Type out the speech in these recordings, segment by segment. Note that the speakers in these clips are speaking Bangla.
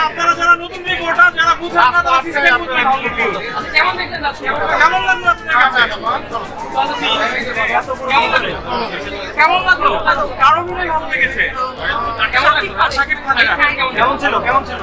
আপনারা যারা নতুন রিপোর্টার যারা বুঝেন না তারা সিস্টেম বুঝবেন কেমন দেখলেন কেমন লাগল? আপনার কেমন লাগল? কারও মনে ভালো লেগেছে কেমন ছিল? কেমন ছিল?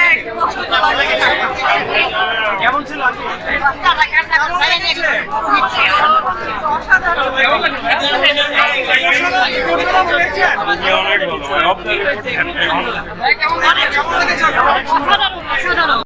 অনেক ভালো অসাধারণ অসাধারণ